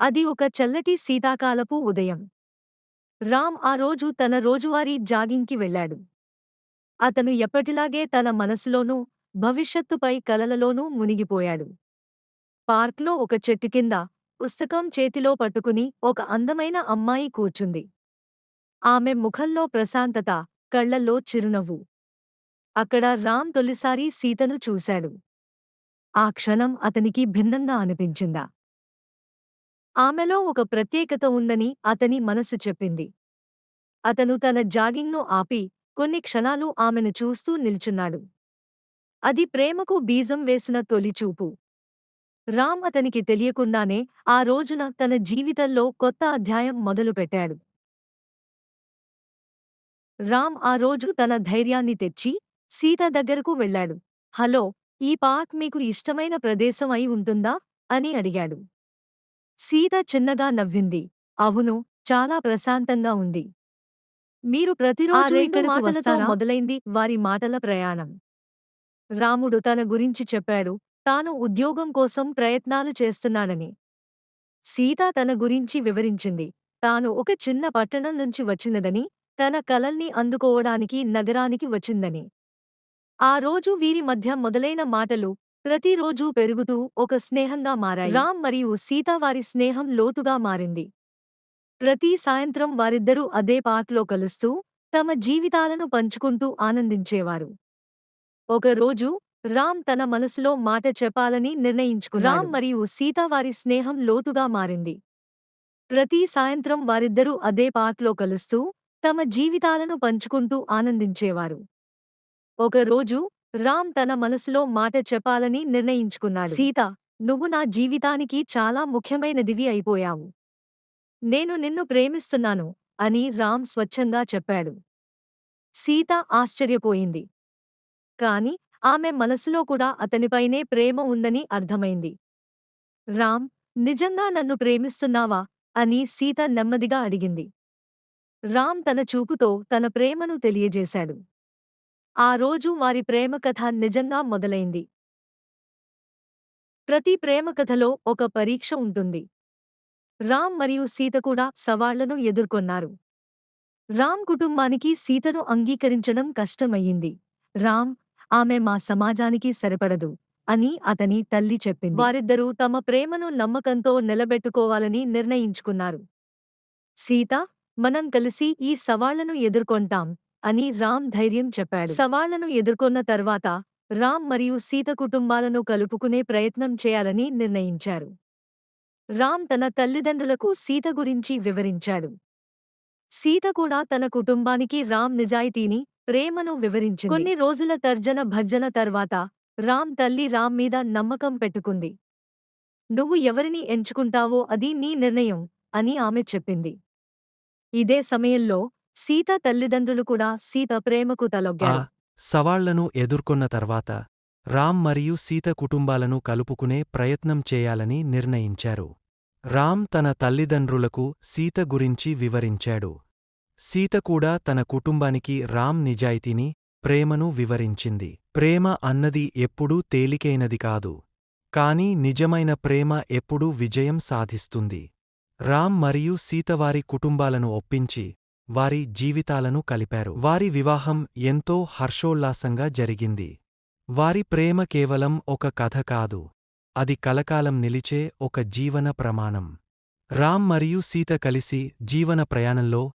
అది ఒక చల్లటి శీతాకాలపు ఉదయం. రామ్ ఆ రోజు తన రోజువారీ జాగింగ్కి వెళ్ళాడు. అతను ఎప్పటిలాగే తన మనసులోనూ భవిష్యత్తుపై కలలలోనూ మునిగిపోయాడు. పార్క్లో ఒక చెట్టు కింద పుస్తకం చేతిలో పట్టుకుని ఒక అందమైన అమ్మాయి కూర్చుంది. ఆమె ముఖంలో ప్రశాంతత కళ్ళల్లో చిరునవ్వు. అక్కడ రామ్ తొలిసారి సీతను చూశాడు. ఆ క్షణం అతనికి భిన్నంగా అనిపించిందా? ఆమెలో ఒక ప్రత్యేకత ఉందని అతని మనసు చెప్పింది. అతను తన జాగింగ్ను ఆపి కొన్ని క్షణాలు ఆమెను చూస్తూ నిల్చున్నాడు. అది ప్రేమకు బీజం వేసిన తొలిచూపు రామ్ అతనికి తెలియకుండానే ఆ రోజున తన జీవితంలో కొత్త అధ్యాయం మొదలుపెట్టాడు. రామ్ ఆ రోజు తన ధైర్యాన్ని తెచ్చి సీత దగ్గరకు వెళ్ళాడు. హలో ఈ పార్క్ మీకు ఇష్టమైన ప్రదేశం అయి ఉంటుందా? అని అడిగాడు. సీత చిన్నగా నవ్వింది. అవును చాలా ప్రశాంతంగా ఉంది. మీరు ప్రతిరోజు ఇక్కడకు వస్తారా? మొదలైంది వారి మాటల ప్రయాణం. రాముడు తన గురించి చెప్పాడు. తాను ఉద్యోగం కోసం ప్రయత్నాలు చేస్తున్నాడని. సీత తన గురించి వివరించింది. తాను ఒక చిన్న పట్టణం నుంచి వచ్చినదని తన కలల్ని అందుకోవడానికి నగరానికి వచ్చిందని. ఆ రోజు వీరి మధ్య మొదలైన మాటలు ప్రతిరోజూ పెరుగుతూ ఒక స్నేహంగా మారాయి. రామ్ మరియు సీత వారి స్నేహం లోతుగా మారింది. ప్రతి సాయంత్రం వారిద్దరూ అదే పార్క్లో కలుస్తూ తమ జీవితాలను పంచుకుంటూ ఆనందించేవారు. ఒకరోజు రామ్ తన మనసులో మాట చెప్పాలని నిర్ణయించుకున్నాడు. రామ్ మరియు సీత వారి స్నేహం లోతుగా మారింది. ప్రతి సాయంత్రం వారిద్దరూ అదే పార్క్లో కలుస్తూ తమ జీవితాలను పంచుకుంటూ ఆనందించేవారు. ఒకరోజు రామ్ తన మనసులో మాట చెప్పాలని నిర్ణయించుకున్నాడు. సీత నువ్వు నా జీవితానికి చాలా ముఖ్యమైనదివి అయిపోయావు. నేను నిన్ను ప్రేమిస్తున్నాను అని రామ్ స్వచ్ఛంగా చెప్పాడు. సీత ఆశ్చర్యపోయింది. కాని ఆమె మనసులో కూడా అతనిపైనే ప్రేమ ఉందని అర్థమైంది. రామ్ నిజంగా నన్ను ప్రేమిస్తున్నావా? అని సీత నెమ్మదిగా అడిగింది. రామ్ తన చూపుతో తన ప్రేమను తెలియజేశాడు. ఆ రోజు వారి ప్రేమ కథ నిజంగా మొదలైంది. ప్రతి ప్రేమ కథలో ఒక పరీక్ష ఉంటుంది. రామ్ మరియు సీత కూడా సవాళ్ళను ఎదుర్కొన్నారు. రామ్ కుటుంబానికి సీతను అంగీకరించడం కష్టమయ్యింది. రామ్ ఆమె మా సమాజానికి సరిపడదు అని అతని తల్లి చెప్పింది. వారిద్దరూ తమ ప్రేమను నమ్మకంతో నిలబెట్టుకోవాలని నిర్ణయించుకున్నారు. సీత మనం కలిసి ఈ సవాళ్ళను ఎదుర్కొంటాం. అని రామ్ ధైర్యం చెప్పాడు. సవాళ్ళను ఎదుర్కొన్న తర్వాత రామ్ మరియు సీత కుటుంబాలను కలుపుకునే ప్రయత్నం చేయాలని నిర్ణయించారు. రామ్ తన తల్లిదండ్రులకు సీత గురించి వివరించాడు. సీత కూడా తన కుటుంబానికి రామ్ నిజాయితీని ప్రేమను వివరించింది. కొన్ని రోజుల తర్జన భర్జన తర్వాత రామ్ తల్లి రామ్ మీద నమ్మకం పెట్టుకుంది. నువ్వు ఎవరిని ఎంచుకుంటావో అది నీ నిర్ణయం అని ఆమె చెప్పింది. ఇదే సమయంలో సీత తల్లిదండ్రులు కూడా సీత ప్రేమకు ఆ తలొగ్గారు. సవాళ్ళను ఎదుర్కొన్న తర్వాత రామ్ మరియు సీత కుటుంబాలను కలుపుకునే ప్రయత్నం చేయాలని నిర్ణయించారు. రామ్ తన తల్లిదండ్రులకు సీత గురించి వివరించాడు. సీత కూడా తన కుటుంబానికి రామ్ నిజాయితీని ప్రేమను వివరించింది. ప్రేమ అన్నది ఎప్పుడూ తేలికైనది కాదు. కాని నిజమైన ప్రేమ ఎప్పుడూ విజయం సాధిస్తుంది. రామ్ మరియు సీత వారి కుటుంబాలను ఒప్పించి వారి జీవితాలను కలిపారు. వారి వివాహం ఎంతో హర్షోల్లాసంగా జరిగింది. వారి ప్రేమ కేవలం ఒక కథ కాదు. అది కలకాలం నిలిచే ఒక జీవన ప్రమాణం. రామ్ మరియు సీత కలిసి జీవన ప్రయాణంలో